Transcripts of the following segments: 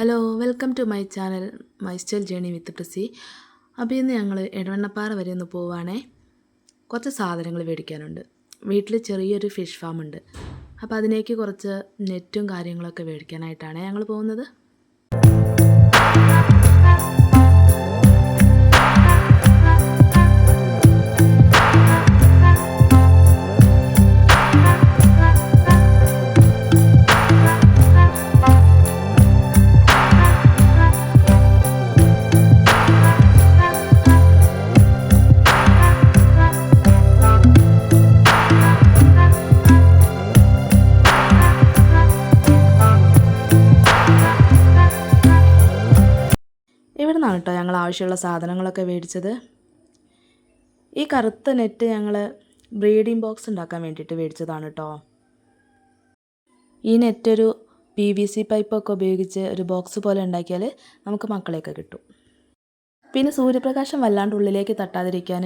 Hello welcome to my channel my style journey with പ്രസി അപ്പോൾ ഇന്ന് ഞങ്ങൾ എടവണ്ണപ്പാറ വരെ ഒന്ന് പോവുകയാണേ കുറച്ച് സാധനങ്ങൾ മേടിക്കാനുണ്ട്. വീട്ടിൽ ചെറിയൊരു ഫിഷ് ഫാം ഉണ്ട്. അപ്പോൾ അതിലേക്ക് കുറച്ച് നെറ്റും കാര്യങ്ങളൊക്കെ മേടിക്കാനായിട്ടാണ് ഞങ്ങൾ പോകുന്നത്. നിന്നാണ് കേട്ടോ ഞങ്ങൾ ആവശ്യമുള്ള സാധനങ്ങളൊക്കെ മേടിച്ചത്. ഈ കറുത്ത നെറ്റ് ഞങ്ങൾ ബ്രീഡിംഗ് ബോക്സ് ഉണ്ടാക്കാൻ വേണ്ടിയിട്ട് മേടിച്ചതാണ് കേട്ടോ. ഈ നെറ്റ് ഒരു പി വി സി പൈപ്പൊക്കെ ഉപയോഗിച്ച് ഒരു ബോക്സ് പോലെ ഉണ്ടാക്കിയാൽ നമുക്ക് മക്കളെയൊക്കെ കിട്ടും. പിന്നെ സൂര്യപ്രകാശം വല്ലാണ്ട് ഉള്ളിലേക്ക് തട്ടാതിരിക്കാൻ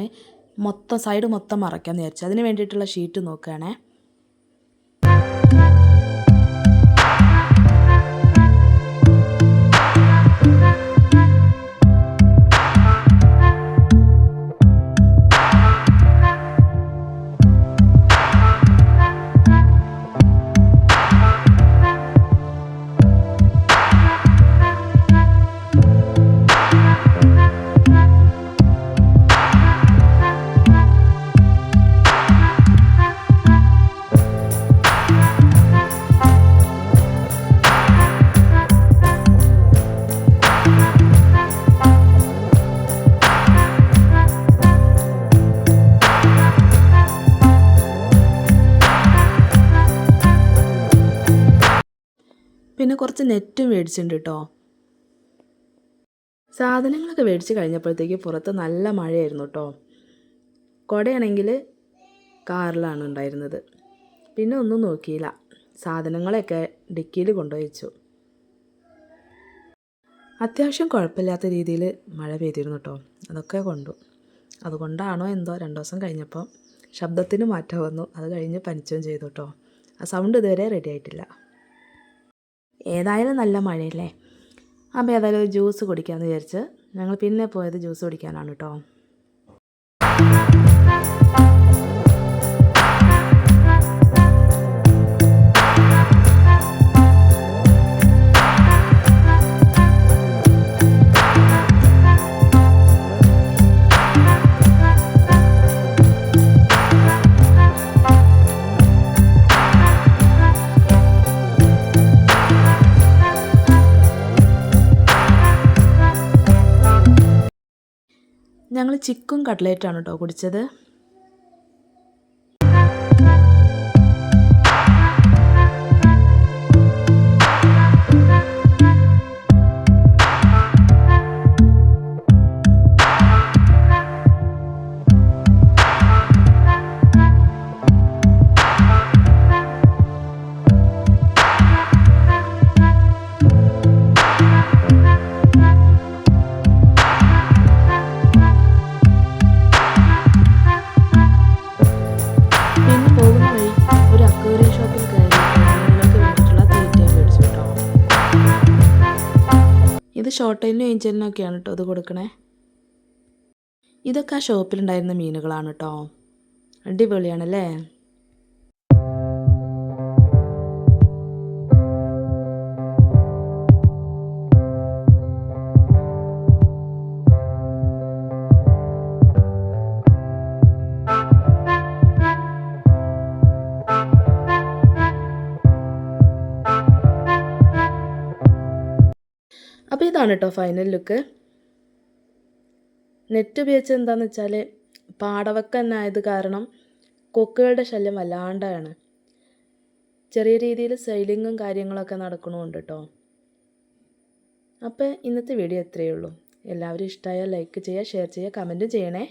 മൊത്തം സൈഡ് മൊത്തം മറയ്ക്കാമെന്ന് വിചാരിച്ചു അതിന് വേണ്ടിയിട്ടുള്ള ഷീറ്റ് നോക്കുകയാണേ. പിന്നെ കുറച്ച് നെറ്റും മേടിച്ചിട്ടുണ്ട് കേട്ടോ സാധനങ്ങളൊക്കെ മേടിച്ച് കഴിഞ്ഞപ്പോഴത്തേക്ക് പുറത്ത് നല്ല മഴയായിരുന്നു കേട്ടോ കുടയാണെങ്കിൽ കാറിലാണ് ഉണ്ടായിരുന്നത്. പിന്നെ ഒന്നും നോക്കിയില്ല. സാധനങ്ങളൊക്കെ ഡിക്കിയിൽ കൊണ്ടുപോയി വെച്ചു അത്യാവശ്യം കുഴപ്പമില്ലാത്ത രീതിയിൽ മഴ പെയ്തിരുന്നു കേട്ടോ അതൊക്കെ കൊണ്ടു. അതുകൊണ്ടാണോ എന്തോ രണ്ടു ദിവസം കഴിഞ്ഞപ്പോൾ ശബ്ദത്തിന് മാറ്റം വന്നു. അത് കഴിഞ്ഞ് പനിച്ചും ചെയ്തു കേട്ടോ ആ സൗണ്ട് ഇതുവരെ റെഡി ആയിട്ടില്ല. ഏതായാലും നല്ല മഴയല്ലേ? അപ്പോൾ ഏതായാലും ഒരു ജ്യൂസ് കുടിക്കാമെന്ന് വിചാരിച്ച് ഞങ്ങൾ പിന്നെ പോയത് ജ്യൂസ് കുടിക്കാനാണ് കേട്ടോ. ഞങ്ങൾ ചിക്കും കട്ട്ലേറ്റാണ് കേട്ടോ കുടിച്ചത്. ഇത് ഷോർട്ടൈനും ഏഞ്ചലിനും ഒക്കെയാണ് കേട്ടോ ഇത് കൊടുക്കണേ. ഇതൊക്കെ ആ ഷോപ്പിലുണ്ടായിരുന്ന മീനുകളാണ് കേട്ടോ അടിപൊളിയാണല്ലേ? ഇതാണ് കേട്ടോ ഫൈനൽ ലുക്ക് നെറ്റ് ഉപയോഗിച്ച് എന്താണെന്ന് വെച്ചാൽ പാടവക്ക തന്നെ കാരണം കൊക്കുകളുടെ ശല്യം വല്ലാണ്ടാണ്. ചെറിയ രീതിയിൽ സെയിലിങ്ങും കാര്യങ്ങളൊക്കെ നടക്കണമുണ്ട് കേട്ടോ അപ്പോൾ ഇന്നത്തെ വീഡിയോ എത്രയേ ഉള്ളൂ. എല്ലാവരും ഇഷ്ടമായാൽ ലൈക്ക് ചെയ്യുക ഷെയർ ചെയ്യുക കമന്റും ചെയ്യണേ.